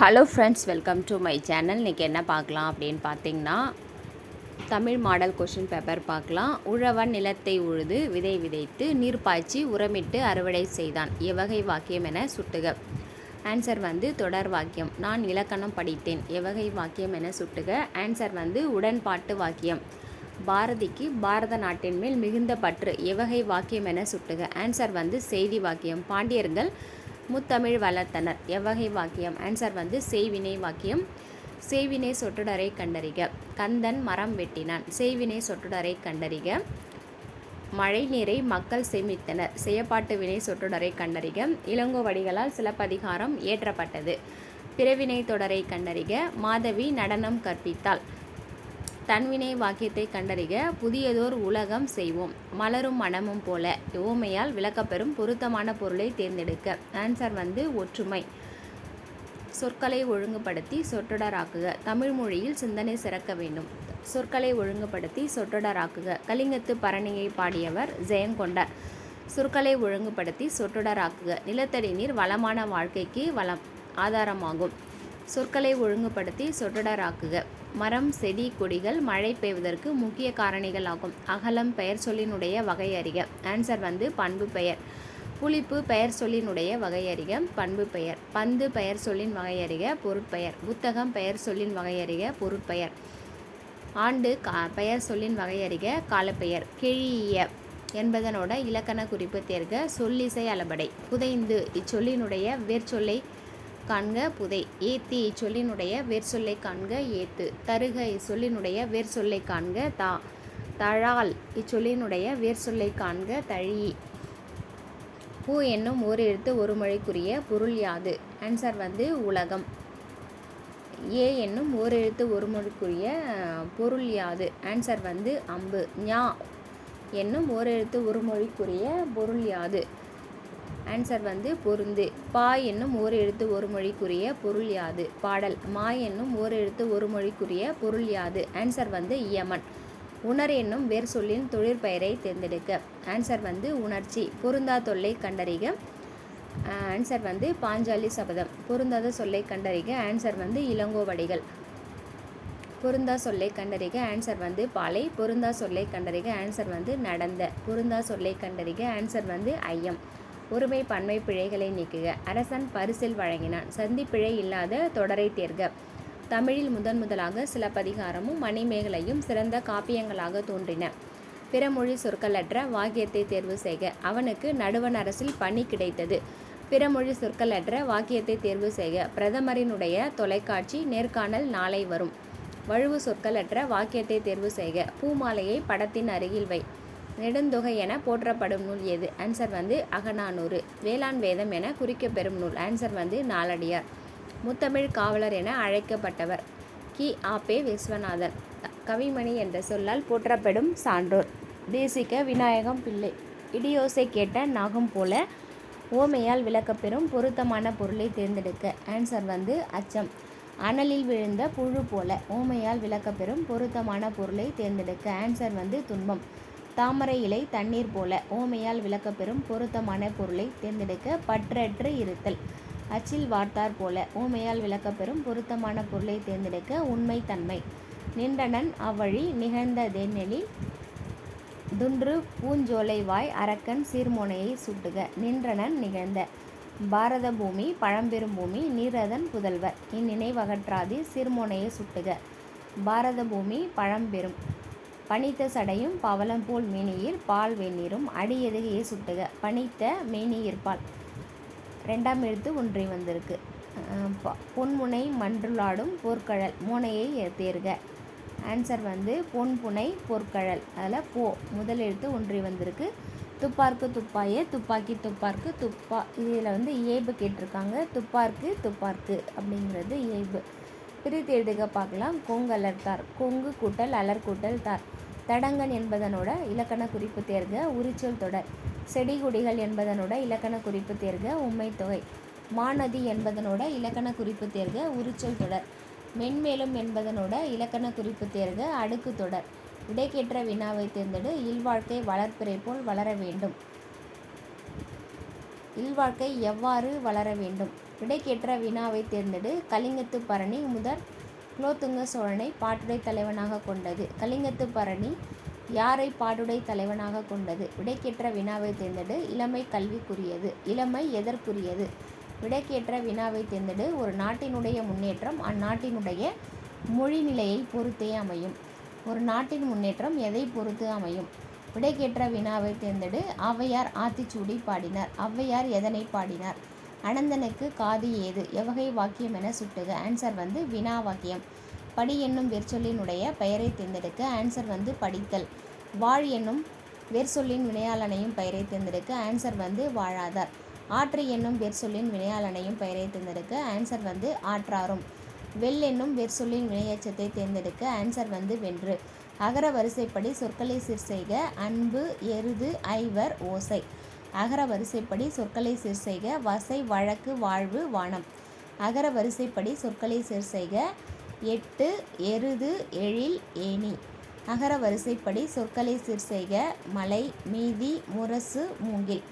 Hello friends welcome to my channel இன்றைக்கி என்ன பார்க்கலாம் அப்படின்னு பார்த்தீங்கன்னா தமிழ் மாடல் கொஷின் பேப்பர் பார்க்கலாம். உழவன் நிலத்தை உழுது விதை விதைத்து நீர் பாய்ச்சி உரமிட்டு அறுவடை செய்தான். எவகை வாக்கியம் என சுட்டுக. ஆன்சர் வந்து தொடர் வாக்கியம். நான் இலக்கணம் படித்தேன். எவகை வாக்கியம் என சுட்டுக. ஆன்சர் வந்து உடன்பாட்டு வாக்கியம். பாரதிக்கு பாரத நாட்டின் மேல் மிகுந்த பற்று. எவகை வாக்கியம் என சுட்டுக. ஆன்சர் வந்து செய்தி வாக்கியம். பாண்டியர்கள் முத்தமிழ் வளர்த்தனர். எவ்வகை வாக்கியம்? ஆன்சர் வந்து செய்வினை வாக்கியம். செய்வினை சொட்டுடரை கண்டறிக. கந்தன் மரம் வெட்டினான். செய்வினை சொற்றொடரை கண்டறிக. மழை நீரை மக்கள் சேமித்தனர். செயப்பாட்டு வினை சொற்றொடரை கண்டறிக. இளங்கோவடிகளால் சிலப்பதிகாரம் இயற்றப்பட்டது. பிறவினை தொடரை கண்டறிக. மாதவி நடனம் கற்பித்தாள். தன்வினை வாக்கியத்தை கண்டறிக புதியதோர் உலகம் செய்வோம். மலரும் மனமும் போல ஓமையால் விளக்கப்பெறும் பொருத்தமான பொருளை தேர்ந்தெடுக்க. ஆன்சர் வந்து ஒற்றுமை. சொற்களை ஒழுங்குபடுத்தி சொற்றொடராக்குக. தமிழ் மொழியில் சிந்தனை சிறக்க வேண்டும். சொற்களை ஒழுங்குபடுத்தி சொற்றொடராக்குக. கலிங்கத்து பரணியை பாடியவர் ஜெயங்கொண்டார் சொற்களை ஒழுங்குபடுத்தி சொற்றொடராக்குக. நிலத்தடி நீர் வளமான வாழ்க்கைக்கு வளம் ஆதாரமாகும். சொற்களை ஒழுங்குபடுத்தி சொற்றொடராக்குக. மரம் செடி கொடிகள் மழை பெய்வதற்கு முக்கிய காரணிகள் ஆகும். அகலம் பெயர் சொல்லினுடைய வகை அறிக. ஆன்சர் வந்து பண்பு பெயர். புளிப்பு பெயர் சொல்லினுடைய வகை அறிக. பண்பு பெயர். பந்து பெயர் சொல்லின் வகை அறிக. பொருட்பெயர். புத்தகம் பெயர் சொல்லின் வகை அறிக. பொருட்பெயர். ஆண்டு கா பெயர் சொல்லின் வகை அறிக. காலப்பெயர். கிழிய என்பதனோட இலக்கண குறிப்பு தேர்க. சொல்லிசை அளபடை. புதைந்து இச்சொல்லினுடைய வேர்ச்சொல்லை காண்க புதை. ஏத்தி இச்சொல்லினுடைய வேர்ச்சொல்லை காண்க ஏத்து. தருக இச்சொல்லினுடைய வேர்ச்சொல்லை காண்க தா. தழால் இச்சொல்லினுடைய வேர்ச்சொல்லை காண்க தழி. பூ என்னும் ஓர் எழுத்து ஒரு மொழிக்குரிய பொருள் யாது? ஆன்சர் வந்து உலகம். ஏ என்னும் ஓர் எழுத்து ஒரு மொழிக்குரிய பொருள் யாது? ஆன்சர் வந்து அம்பு. ஞா என்னும் ஓர் எழுத்து ஒரு மொழிக்குரிய பொருள் யாது? ஆன்சர் வந்து பொருந்து. பா என்னும் ஓர் எழுத்து ஒரு மொழிக்குரிய பொருள் யாது. பாடல் மா என்னும் ஓர் எழுத்து ஒரு மொழிக்குரிய பொருள் யாது. ஆன்சர் வந்து இயமன் உணர் என்னும் வேர் சொல்லின் தொழிற்பெயரை தேர்ந்தெடுக்க. ஆன்சர் வந்து உணர்ச்சி பொருந்தா தொல்லை கண்டறிக. ஆன்சர் வந்து பாஞ்சாலி சபதம். பொருந்தாத சொல்லை கண்டறிக. ஆன்சர் வந்து இளங்கோவடிகள் பொருந்தா சொல்லை கண்டறிக. ஆன்சர் வந்து பாலை. பொருந்தா சொல்லை கண்டறிக. ஆன்சர் வந்து நடந்த. பொருந்தா சொல்லை கண்டறிக. ஆன்சர் வந்து ஐயம். ஒருமை பன்மை பிழைகளை நீக்குக. அரசன் பரிசில் வழங்கினான். சந்தி பிழை இல்லாத தொடரை தேர்க. தமிழில் முதன் முதலாக சிலப்பதிகாரமும் மணிமேகலையும் சிறந்த காப்பியங்களாக தோன்றின. பிறமொழி சொற்களற்ற வாக்கியத்தை தேர்வு செய்க. அவனுக்கு நடுவண் அரசில் பணி கிடைத்தது. பிறமொழி சொற்களற்ற வாக்கியத்தை தேர்வு செய்க. பிரதமரினுடைய தொலைக்காட்சி நேர்காணல் நாளை வரும். வழுவு சொற்களற்ற வாக்கியத்தை தேர்வு செய்க. பூமாலையை படத்தின் அருகில் வை. நெடுந்தொகை என போற்றப்படும் நூல் எது? ஆன்சர் வந்து அகநானூறு. வேளாண் வேதம் என குறிக்கப்பெறும் நூல். ஆன்சர் வந்து நாலடியார். முத்தமிழ் காவலர் என அழைக்கப்பட்டவர். கி. ஆபே விஸ்வநாதன். கவிமணி என்ற சொல்லால் போற்றப்படும் சான்றோர். தேசிக்க விநாயகம் பிள்ளை. இடியோசை கேட்ட நாகம் போல ஓமையால் விளக்கப்பெறும் பொருத்தமான பொருளை தேர்ந்தெடுக்க. ஆன்சர் வந்து அச்சம். அனலில் விழுந்த புழு போல ஓமையால் விளக்கப்பெறும் பொருத்தமான பொருளை தேர்ந்தெடுக்க. ஆன்சர் வந்து துன்பம். தாமரை இலை தண்ணீர் போல ஓமையால் விளக்கப்பெறும் பொருத்தமான பொருளை தேர்ந்தெடுக்க பற்றற்று இருத்தல். அச்சில் வார்த்தார் போல ஓமையால் விளக்கப்பெறும் பொருத்தமான பொருளை தேர்ந்தெடுக்க உண்மை தன்மை. நின்றனன் அவ்வழி நிகழ்ந்த தென்னெலி துன்று பூஞ்சோலை வாய் அரக்கன் சீர்மோனையை சுட்டுக. நின்றனன் நிகழ்ந்த பாரத பூமி பழம்பெரும் பூமி நீரதன் புதல்வர். இந்நினைவகற்றாதி சீர்மோனையை சுட்டுக. பாரத பூமி பழம்பெரும் பனித்த சடையும் பவளம் போல் மேனியிர் பால் வெந்நீரும் அடி எதுகையை சுட்டுக பனித்த மேனியிர் பால் ரெண்டாம் எழுத்து ஒன்றி வந்திருக்கு. பொன்முனை மன்றுளாடும் போர்க்கழல் மூனையை தேர்க. ஆன்சர் வந்து பொன்புனை பொற்கழல் அதில் போ முதல் எழுத்து ஒன்றி வந்திருக்கு. துப்பார்க்கு துப்பாய துப்பாக்கி துப்பார்க்கு துப்பா இதில் வந்து இயைபு கேட்டிருக்காங்க. துப்பார்க்கு துப்பார்க்கு அப்படிங்கிறது இயைபு. பிரித்து எழுதுக பார்க்கலாம். கொங்கு அலர்த்தார் கொங்கு கூட்டல் அலர் கூட்டல் தார். தடங்கன் என்பதனோட இலக்கண குறிப்பு தேர்க உரிச்சொல் தொடர். செடிகுடிகள் என்பதனோட இலக்கண குறிப்பு தேர்க உண்மைத்தொகை தொகை. மாநதி என்பதனோட இலக்கண குறிப்பு தேர்க உரிச்சொல் தொடர். மென்மேலும் என்பதனோட இலக்கண குறிப்பு தேர்க அடுக்கு தொடர். இடைக்கேற்ற வினாவை தேர்ந்தெடு இல்வாழ்க்கை வளர்ப்பிறை போல் வளர வேண்டும். இல்வாழ்க்கை எவ்வாறு வளர வேண்டும்? விடைக்கேற்ற வினாவை தேர்ந்தெடு கலிங்கத்து பரணி முதற் குலோத்துங்க சோழனை பாட்டுடை தலைவனாக கொண்டது. கலிங்கத்து பரணி யாரை பாடுடை தலைவனாக கொண்டது? விடைக்கேற்ற வினாவை தேர்ந்தெடு. இளமை கல்விக்குரியது. இளமை எதற்குரியது? விடைக்கேற்ற வினாவை தேர்ந்தெடு. ஒரு நாட்டினுடைய முன்னேற்றம் அந்நாட்டினுடைய மொழி நிலையை பொறுத்தே அமையும். ஒரு நாட்டின் முன்னேற்றம் எதை பொறுத்து அமையும்? விடைக்கேற்ற வினாவை தேர்ந்தெடு. ஔவையார் ஆத்திச்சூடி பாடினார். ஔவையார் எதனை பாடினார்? அனந்தனுக்கு காது ஏது? எவ்வகை வாக்கியம் என சுட்டுக. ஆன்சர் வந்து வினா வாக்கியம். படி என்னும் வெற்சொல்லினுடைய பெயரை தேர்ந்தெடுக்க ஆன்சர் வந்து படித்தல். வாழ் என்னும் வெற்சொல்லின் வினையாளனையும் பெயரை தேர்ந்தெடுக்க ஆன்சர் வந்து வாழாதார். ஆற்று என்னும் வெற்சொல்லின் வினையாளனையும் பெயரை தேர்ந்தெடுக்க ஆன்சர் வந்து ஆற்றாரும். வெல் என்னும் வெற்சொல்லின் வினையச்சத்தை தேர்ந்தெடுக்க ஆன்சர் வந்து வென்று. அகர வரிசைப்படி சொற்களை சீர் செய்க அன்பு எருது ஐவர் ஓசை. அகர வரிசைப்படி சொற்களை சீர் செய்க வசை வழக்கு வாழ்வு வானம். அகர வரிசைப்படி சொற்களை சீர் செய்க எட்டு எருது எழில் ஏணி. அகர வரிசைப்படி சொற்களை சீர் செய்க மலை மீதி முரசு மூங்கில்.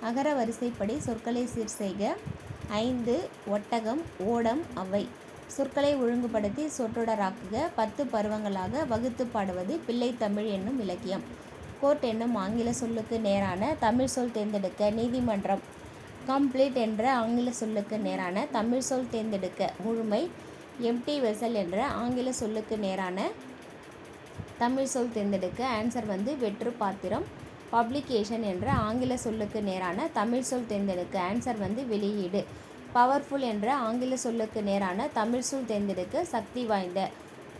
அகர வரிசைப்படி சொற்களை சீர் செய்க ஐந்து ஒட்டகம் ஓடம் அவை. சொற்களை ஒழுங்குபடுத்தி சொற்றொடராக்குக. பத்து பருவங்களாக வகுத்து பாடுவது பிள்ளை தமிழ் என்னும் இலக்கியம். கோர்ட் என்னும் ஆங்கில சொல்லுக்கு நேரான தமிழ் சொல் தேர்ந்தெடுக்க நீதிமன்றம் கம்ப்ளீட் என்ற ஆங்கில சொல்லுக்கு நேரான தமிழ் சொல் தேர்ந்தெடுக்க முழுமை எம்டி வெசல் என்ற ஆங்கில சொல்லுக்கு நேரான தமிழ் சொல் தேர்ந்தெடுக்க ஆன்சர் வந்து வெற்று பாத்திரம் பப்ளிகேஷன் என்ற ஆங்கில சொல்லுக்கு நேரான தமிழ் சொல் தேர்ந்தெடுக்க ஆன்சர் வந்து வெளியீடு. பவர்ஃபுல் என்ற ஆங்கில சொல்லுக்கு நேரான தமிழ் சொல் தேர்ந்தெடுக்க சக்தி வாய்ந்த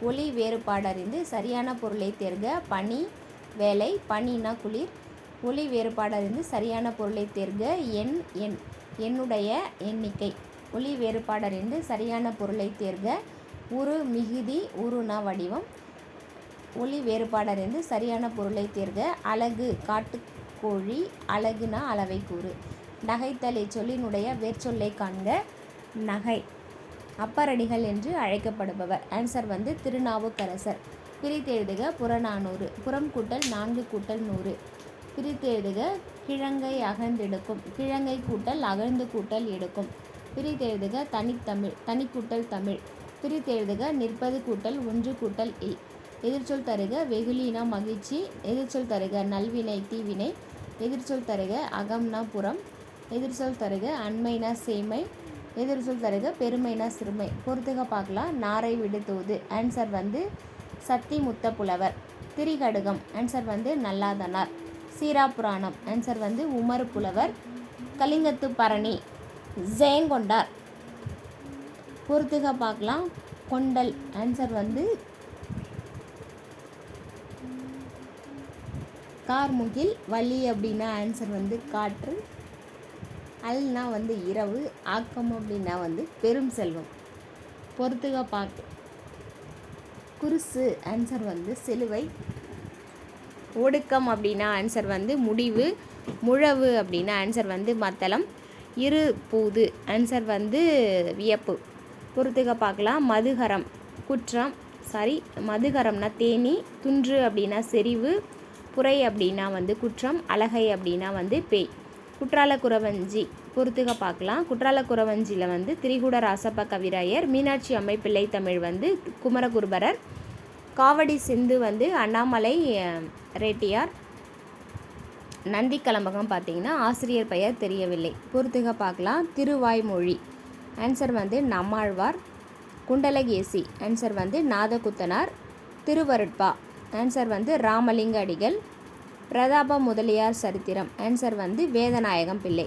ஒளி வேறுபாடறிந்து சரியான பொருளை தேர்க பனி வேலை பனினா குளிர். ஒளி வேறுபாடறிந்து சரியான பொருளை தேர்க எண் எண் என்னுடைய எண்ணிக்கை. ஒளி வேறுபாடறிந்து சரியான பொருளை தேர்க உரு மிகுதி உருனா வடிவம். ஒளி வேறுபாடறிந்து சரியான பொருளை தேர்க அழகு காட்டுக்கோழி அழகுனா அளவை கூறு. நகைத்தலை சொல்லினுடைய வேர்ச்சொல்லை காண்க நகை. அப்பரடிகள் என்று அழைக்கப்படுபவர். ஆன்சர் வந்து திருநாவுக்கரசர். பிரித்தெழுதுக புறநானூறு. புறம் கூட்டல் நான்கு கூட்டல் நூறு. பிரித்தெழுதுக கிழங்கை அகழ்ந்தெடுக்கும். கிழங்கை கூட்டல் அகழ்ந்து கூட்டல் எடுக்கும். பிரித்தெழுதுக தனித்தமிழ் தனிக்கூட்டல் தமிழ் பிரித்தெழுதுக நிற்பது கூட்டல் ஒன்று கூட்டல் இ. எதிர்ச்சொல் தருக வெகுளினா மகிழ்ச்சி. எதிர்ச்சொல் தருக நல்வினை தீவினை. எதிர்ச்சொல் தருக அகம்னா புறம். எதிர்ச்சொல் தருக அண்மைனா சேமை. எதிர்ச்சொல் தருக பெருமைனா சிறுமை. பொறுத்துக பார்க்கலாம். நாரை விடுத்துவது ஆன்சர் வந்து சத்தி முத்த புலவர் திரிகடுகம் ஆன்சர் வந்து நல்லாதனார். சீரா புராணம் ஆன்சர் வந்து உமர் புலவர். கலிங்கத்து பரணி ஜெயங்கொண்டார் பொறுத்துக பார்க்கலாம். கொண்டல் ஆன்சர் வந்து கார்முகில் வலி அப்படின்னா ஆன்சர் வந்து காற்று. அல்னா வந்து இரவு ஆக்கம் அப்படின்னா வந்து பெரும் செல்வம். பொறுத்துக பார்க்க குருசு ஆன்சர் வந்து சிலுவை. ஒடுக்கம் அப்படின்னா ஆன்சர் வந்து முடிவு முழவு அப்படின்னா ஆன்சர் வந்து மத்தளம். இரு பூது ஆன்சர் வந்து வியப்பு. பொறுத்துக்க பார்க்கலாம். மதுகரம் குற்றம் சாரி மதுகரம்னா தேனி துன்று அப்படின்னா செறிவு புரை அப்படின்னா வந்து குற்றம் அழகை அப்படின்னா வந்து பேய். குற்றால குறவஞ்சி பொறுத்துக பார்க்கலாம். குற்றால குறவஞ்சியில் வந்து திரிகூட ராசப்ப கவிராயர் மீனாட்சி அம்மை பிள்ளை தமிழ் வந்து குமரகுருபரர் காவடி சிந்து வந்து அண்ணாமலை ரெட்டியார் நந்தி கலம்பகம் பார்த்தீங்கன்னா ஆசிரியர் பெயர் தெரியவில்லை. பொறுத்துக பார்க்கலாம். திருவாய்மொழி. ஆன்சர் வந்து நம்மாழ்வார். குண்டலகேசி. ஆன்சர் வந்து நாதகுத்தனார். திருவருட்பா. ஆன்சர் வந்து ராமலிங்க அடிகள். பிரதாப முதலியார் சரித்திரம். ஆன்சர் வந்து வேதநாயகம் பிள்ளை.